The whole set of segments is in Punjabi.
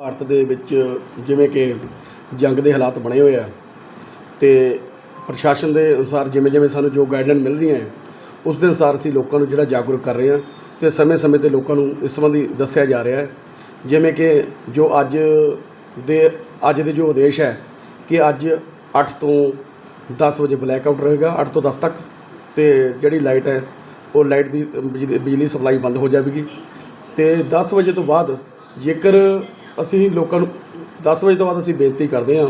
ਭਾਰਤ ਦੇ ਵਿੱਚ ਜਿਵੇਂ ਕਿ ਜੰਗ ਦੇ ਹਾਲਾਤ ਬਣੇ ਹੋਏ ਆ ਅਤੇ ਪ੍ਰਸ਼ਾਸਨ ਦੇ ਅਨੁਸਾਰ ਜਿਵੇਂ ਜਿਵੇਂ ਸਾਨੂੰ ਜੋ ਗਾਈਡਲਾਈਨ ਮਿਲ ਰਹੀਆਂ ਹੈ, ਉਸ ਦੇ ਅਨੁਸਾਰ ਅਸੀਂ ਲੋਕਾਂ ਨੂੰ ਜਿਹੜਾ ਜਾਗਰੂਕ ਕਰ ਰਹੇ ਹਾਂ ਅਤੇ ਸਮੇਂ-ਸਮੇਂ ਤੇ ਲੋਕਾਂ ਨੂੰ ਇਸ ਸੰਬੰਧੀ ਦੱਸਿਆ ਜਾ ਰਿਹਾ ਹੈ। ਜਿਵੇਂ ਕਿ ਜੋ ਅੱਜ ਦੇ ਅੱਜ ਦੇ ਜੋ ਉਦੇਸ਼ ਹੈ ਕਿ ਅੱਜ 8 ਤੋਂ 10 ਵਜੇ ਬਲੈਕ ਆਊਟ ਰਹੇਗਾ 8 ਤੋਂ 10 ਤੱਕ ਤੇ ਜਿਹੜੀ ਲਾਈਟ ਹੈ, ਉਹ ਲਾਈਟ ਦੀ ਬਿਜਲੀ ਬਿਜਲੀ ਸਪਲਾਈ ਬੰਦ ਹੋ ਜਾਵੇਗੀ ਤੇ 10 ਵਜੇ ਤੋਂ ਬਾਅਦ ਜੇਕਰ ਅਸੀਂ ਲੋਕਾਂ ਨੂੰ 10 ਵਜੇ ਤੋਂ ਬਾਅਦ ਅਸੀਂ ਬੇਨਤੀ ਕਰਦੇ ਹਾਂ,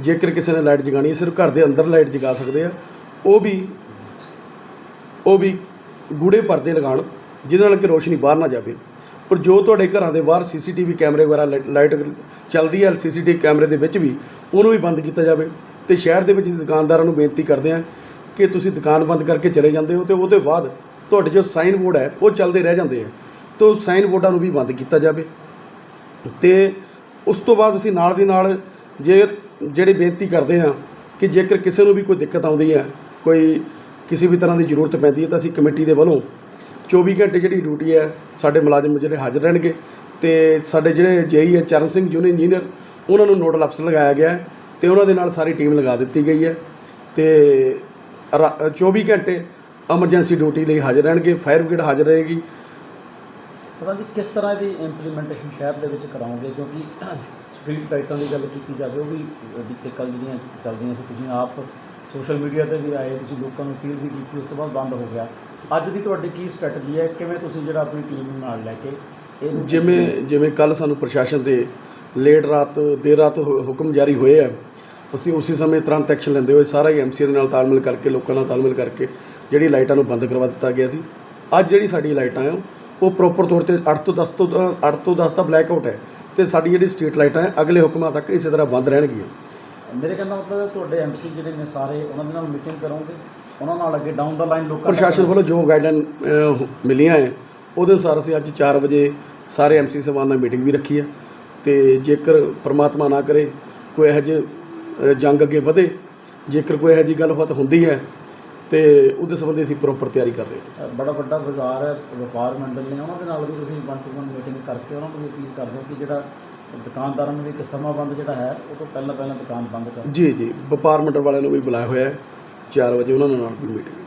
ਜੇਕਰ ਕਿਸੇ ਨੇ ਲਾਈਟ ਜਗਾਣੀ ਹੈ, ਸਿਰਫ ਘਰ ਦੇ ਅੰਦਰ ਲਾਈਟ ਜਗਾ ਸਕਦੇ ਆ। ਉਹ ਵੀ ਉਹ ਵੀ ਗੂੜੇ ਪਰਦੇ ਲਗਾਉਣ, ਜਿਹਦੇ ਨਾਲ ਕਿ ਰੋਸ਼ਨੀ ਬਾਹਰ ਨਾ ਜਾਵੇ। ਪਰ ਜੋ ਤੁਹਾਡੇ ਘਰਾਂ ਦੇ ਬਾਹਰ ਸੀਸੀਟੀਵੀ ਕੈਮਰੇ ਵਗੈਰਾ ਲਾਈ- ਲਾਈਟ ਚੱਲਦੀ ਹੈ, ਸੀਸੀਟੀਵੀ ਕੈਮਰੇ ਦੇ ਵਿੱਚ ਵੀ, ਉਹਨੂੰ ਵੀ ਬੰਦ ਕੀਤਾ ਜਾਵੇ। ਤੇ ਸ਼ਹਿਰ ਦੇ ਵਿੱਚ ਦੁਕਾਨਦਾਰਾਂ ਨੂੰ ਬੇਨਤੀ ਕਰਦੇ ਹਾਂ ਕਿ ਤੁਸੀਂ ਦੁਕਾਨ ਬੰਦ ਕਰਕੇ ਚਲੇ ਜਾਂਦੇ ਹੋ ਤੇ ਉਹਦੇ ਬਾਅਦ ਤੁਹਾਡੇ ਜੋ ਸਾਈਨ ਬੋਰਡ ਹੈ, ਉਹ ਚੱਲਦੇ ਰਹਿ ਜਾਂਦੇ ਆ। ਤਾਂ ਉਹ ਸਾਈਨ ਬੋਰਡਾਂ ਨੂੰ ਵੀ ਬੰਦ ਕੀਤਾ ਜਾਵੇ। ਤੇ ਉਸ ਤੋਂ ਬਾਅਦ ਅਸੀਂ ਨਾਲ ਦੀ ਨਾਲ ਜੇ ਜਿਹੜੇ ਬੇਨਤੀ ਕਰਦੇ ਹਾਂ ਕਿ ਜੇਕਰ ਕਿਸੇ ਨੂੰ ਵੀ ਕੋਈ ਦਿੱਕਤ ਆਉਂਦੀ ਹੈ, ਕੋਈ ਕਿਸੇ ਵੀ ਤਰ੍ਹਾਂ ਦੀ ਜ਼ਰੂਰਤ ਪੈਂਦੀ ਹੈ ਤਾਂ ਅਸੀਂ ਕਮੇਟੀ ਦੇ ਵੱਲੋਂ 24 ਘੰਟੇ ਜਿਹੜੀ ਡਿਊਟੀ ਹੈ, ਸਾਡੇ ਮੁਲਾਜ਼ਮ ਜਿਹੜੇ ਹਾਜ਼ਰ ਰਹਿਣਗੇ ਤੇ ਸਾਡੇ ਜਿਹੜੇ ਜੇਈ ਹੈ, ਚਰਨ ਸਿੰਘ ਜੂਨੀਅਰ ਇੰਜੀਨੀਅਰ, ਉਹਨਾਂ ਨੂੰ ਨੋਡਲ ਅਫਸਰ ਲਗਾਇਆ ਗਿਆ ਹੈ ਤੇ ਉਹਨਾਂ ਦੇ ਨਾਲ ਸਾਰੀ ਟੀਮ ਲਗਾ ਦਿੱਤੀ ਗਈ ਹੈ ਤੇ ਰਾ- 24 ਘੰਟੇ ਐਮਰਜੈਂਸੀ ਡਿਊਟੀ ਲਈ ਹਾਜ਼ਰ ਰਹਿਣਗੇ ਫਾਇਰ ਬ੍ਰਿਗੇਡ ਹਾਜ਼ਰ ਰਹੇਗੀ ਪਤਾ ਜੀ ਕਿਸ ਤਰ੍ਹਾਂ ਦੀ ਇੰਪਲੀਮੈਂਟੇਸ਼ਨ ਸ਼ਹਿਰ ਦੇ ਵਿੱਚ ਕਰਾਓਗੇ ਕਿਉਂਕਿ ਸਟਰੀਟ ਲਾਈਟਾਂ ਦੀ ਗੱਲ ਕੀਤੀ ਜਾਵੇ, ਉਹ ਵੀ ਬੀਤੇ ਕੱਲ੍ਹ ਜਿਹੜੀਆਂ ਚੱਲਦੀਆਂ ਸੀ। ਤੁਸੀਂ ਆਪ ਸੋਸ਼ਲ ਮੀਡੀਆ ਤੇ ਵੀ ਆਏ, ਤੁਸੀਂ ਲੋਕਾਂ ਨੂੰ ਅਪੀਲ ਵੀ ਕੀਤੀ, ਉਸ ਤੋਂ ਬਾਅਦ ਬੰਦ ਹੋ ਗਿਆ। ਅੱਜ ਦੀ ਤੁਹਾਡੀ ਕੀ ਸਟ੍ਰੈਟਜੀ ਹੈ? ਕਿਵੇਂ ਤੁਸੀਂ ਜਿਹੜਾ ਆਪਣੀ ਟੀਮ ਨੂੰ ਨਾਲ ਲੈ ਕੇ ਇਹ ਜਿਵੇਂ ਜਿਵੇਂ ਕੱਲ ਸਾਨੂੰ ਪ੍ਰਸ਼ਾਸਨ ਦੇ ਲੇਟ ਰਾਤ, ਦੇਰ ਰਾਤ ਹੁਕਮ ਜਾਰੀ ਹੋਏ ਆ, ਅਸੀਂ ਉਸੇ ਸਮੇਂ ਤੁਰੰਤ ਐਕਸ਼ਨ ਲੈਂਦੇ ਹੋਏ ਸਾਰਾ ਹੀ ਐਮਸੀ ਦੇ ਨਾਲ ਤਾਲਮੇਲ ਕਰਕੇ, ਲੋਕਾਂ ਨਾਲ ਤਾਲਮੇਲ ਕਰਕੇ ਜਿਹੜੀ ਲਾਈਟਾਂ ਨੂੰ ਬੰਦ ਕਰਵਾ ਦਿੱਤਾ ਗਿਆ ਸੀ। ਅੱਜ ਜਿਹੜੀ ਸਾਡੀ ਲਾਈਟਾਂ ਆ ਉਹ ਪ੍ਰੋਪਰ ਤੌਰ ਤੇ 8 ਤੋਂ 10 ਤੋਂ 8 ਤੋਂ 10 ਦਾ ਬਲੈਕ ਆਊਟ ਹੈ ਤੇ ਸਾਡੀ ਜਿਹੜੀ ਸਟਰੀਟ ਲਾਈਟਾਂ ਹੈ ਅਗਲੇ ਹੁਕਮਾਂ ਤੱਕ ਇਸੇ ਤਰ੍ਹਾਂ ਬੰਦ ਰਹਿਣਗੀਆਂ। ਮੇਰੇ ਕਹਿੰਦਾ ਮਤਲਬ ਹੈ ਤੁਹਾਡੇ ਐਮਸੀ ਜਿਹੜੇ ਨੇ ਸਾਰੇ ਉਹਨਾਂ ਦੇ ਨਾਲ ਮੀਟਿੰਗ ਕਰੋਗੇ ਉਹਨਾਂ ਨਾਲ ਅੱਗੇ ਡਾਊਨ ਦਾ ਲਾਈਨ ਲੋਕਾਂ ਪ੍ਰਸ਼ਾਸਨ ਵੱਲੋਂ ਜੋ ਗਾਈਡਲਾਈਨ ਮਿਲੀਆਂ ਹੈ ਉਹਦੇ ਅਨੁਸਾਰ ਅਸੀਂ ਅੱਜ 4 ਵਜੇ ਸਾਰੇ ਐਮਸੀ ਸਾਹਿਬਾਨ ਨਾਲ ਮੀਟਿੰਗ ਵੀ ਰੱਖੀ ਹੈ ਤੇ ਜੇਕਰ ਪ੍ਰਮਾਤਮਾ ਨਾ ਕਰੇ ਕੋਈ ਇਹੋ ਜਿਹੇ ਜੰਗ ਅੱਗੇ ਵਧੇ ਜੇਕਰ ਕੋਈ ਇਹੋ ਜਿਹੀ ਗੱਲਬਾਤ ਹੁੰਦੀ ਹੈ ਤੇ ਉਹਦੇ ਸੰਬੰਧੀ ਅਸੀਂ ਪ੍ਰੋਪਰ ਤਿਆਰੀ ਕਰ ਰਹੇ ਹਾਂ। ਬੜਾ ਵੱਡਾ ਬਾਜ਼ਾਰ ਹੈ ਵਪਾਰ ਮੰਡਲ ਨੇ ਉਹਨਾਂ ਦੇ ਨਾਲ ਵੀ ਤੁਸੀਂ ਵਨ ਟੂ ਵਨ ਮੀਟਿੰਗ ਕਰਕੇ ਉਹਨਾਂ ਨੂੰ ਵੀ ਅਪੀਲ ਕਰਦੇ ਹੋ ਕਿ ਜਿਹੜਾ ਦੁਕਾਨਦਾਰਾਂ ਨੂੰ ਵੀ ਇੱਕ ਸਮਾਂ ਬੰਦ ਜਿਹੜਾ ਹੈ ਉਹ ਤੋਂ ਪਹਿਲਾਂ ਪਹਿਲਾਂ ਦੁਕਾਨ ਬੰਦ ਕਰ ਜੀ ਜੀ। ਵਪਾਰ ਮੰਡਲ ਵਾਲਿਆਂ ਨੂੰ ਵੀ ਬੁਲਾਇਆ ਹੋਇਆ ਹੈ 4 ਵਜੇ ਉਹਨਾਂ ਨਾਲ ਵੀ ਮੀਟਿੰਗ